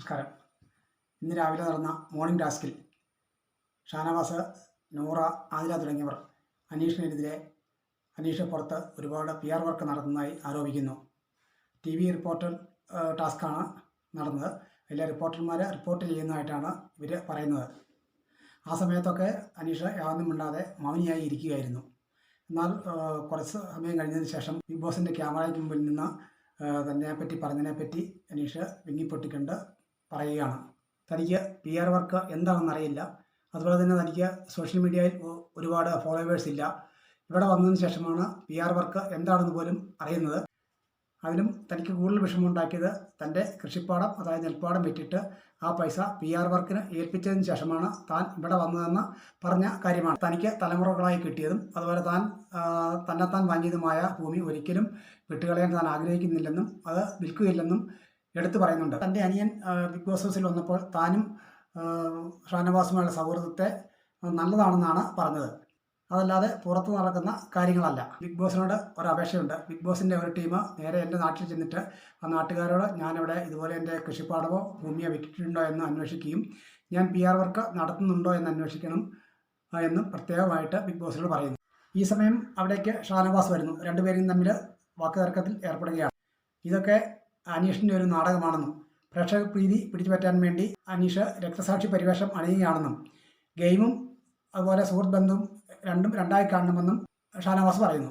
നമസ്കാരം. ഇന്ന് രാവിലെ നടന്ന മോർണിംഗ് ടാസ്കിൽ ഷാനവാസ് നൂറ ആതിര തുടങ്ങിയവർ അനീഷിനെതിരെ അനീഷ് പുറത്ത് ഒരുപാട് പി ആർ വർക്ക് നടത്തുന്നതായി ആരോപിക്കുന്നു. ടി വി റിപ്പോർട്ടർ ടാസ്ക്കാണ് നടന്നത്. എല്ലാ റിപ്പോർട്ടർമാർ റിപ്പോർട്ട് ചെയ്യുന്നതായിട്ടാണ് ഇവർ പറയുന്നത്. ആ സമയത്തൊക്കെ അനീഷ് യാതൊന്നും മിണ്ടാതെ മൗനിയായി ഇരിക്കുകയായിരുന്നു. എന്നാൽ കുറച്ച് സമയം കഴിഞ്ഞതിന് ശേഷം ബിഗ് ബോസിന്റെ ക്യാമറയ്ക്ക് മുമ്പിൽ നിന്ന് തന്നെ തന്നെപ്പറ്റി പറഞ്ഞതിനെപ്പറ്റി അനീഷ് വിങ്ങിപ്പൊട്ടിക്കൊണ്ട് പറയുകയാണ്. തനിക്ക് പി ആർ വർക്ക് എന്താണെന്ന് അറിയില്ല അതുപോലെ തന്നെ തനിക്ക് സോഷ്യൽ മീഡിയയിൽ ഒരുപാട് ഫോളോവേഴ്സ് ഇല്ല. ഇവിടെ വന്നതിന് ശേഷമാണ് പി ആർ വർക്ക് എന്താണെന്ന് പോലും അറിയുന്നത്. അതിലും തനിക്ക് കൂടുതൽ വിഷമമുണ്ടാക്കിയത് തന്റെ കൃഷിപ്പാടം അതായത് നെൽപ്പാടം വിറ്റിട്ട് ആ പൈസ പി ആർ വർക്കിന് ഏൽപ്പിച്ചതിന് ശേഷമാണ് താൻ ഇവിടെ വന്നതെന്ന് പറഞ്ഞ കാര്യമാണ്. തനിക്ക് തലമുറകളായി കിട്ടിയതും അതുപോലെ താൻ തന്നെത്താൻ വാങ്ങിയതുമായ ഭൂമി ഒരിക്കലും വിട്ടുകളയാൻ താൻ ആഗ്രഹിക്കുന്നില്ലെന്നും അത് വിൽക്കുകയില്ലെന്നും എടുത്തു പറയുന്നുണ്ട്. തന്റെ അനിയൻ ബിഗ് ബോസ് ഹൗസിൽ വന്നപ്പോൾ താനും ഷാനവാസുമായുള്ള സൗഹൃദത്തെ നല്ലതാണെന്നാണ് പറഞ്ഞത്. അതല്ലാതെ പുറത്ത് നടക്കുന്ന കാര്യങ്ങളല്ല. ബിഗ് ബോസിനോട് ഒരു അപേക്ഷയുണ്ട്. ബിഗ് ബോസിന്റെ ഒരു ടീം നേരെ എന്റെ നാട്ടിൽ ചെന്നിട്ട് ആ നാട്ടുകാരോട് ഞാനിവിടെ ഇതുപോലെ എന്റെ കൃഷിപ്പാടമോ ഭൂമിയോ വിറ്റിട്ടുണ്ടോ എന്ന് അന്വേഷിക്കുകയും ഞാൻ പി ആർ വർക്ക് നടത്തുന്നുണ്ടോ എന്ന് അന്വേഷിക്കണം എന്ന് പ്രത്യേകമായിട്ട് ബിഗ് ബോസിനോട് പറയുന്നു. ഈ സമയം അവിടേക്ക് ഷാനവാസ് വരുന്നു. രണ്ടുപേരും തമ്മിൽ വാക്കുതർക്കത്തിൽ ഏർപ്പെടുകയാണ്. ഇതൊക്കെ അനീഷിന്റെ ഒരു നാടകമാണെന്നും പ്രേക്ഷക പ്രീതി പിടിച്ചു പറ്റാൻ വേണ്ടി അനീഷ് രക്തസാക്ഷി പരിവേഷം അണിയുകയാണെന്നും ഗെയിമും അതുപോലെ സുഹൃത്ത് രണ്ടും രണ്ടായി കാണണമെന്നും ഷാനവാസ് പറയുന്നു.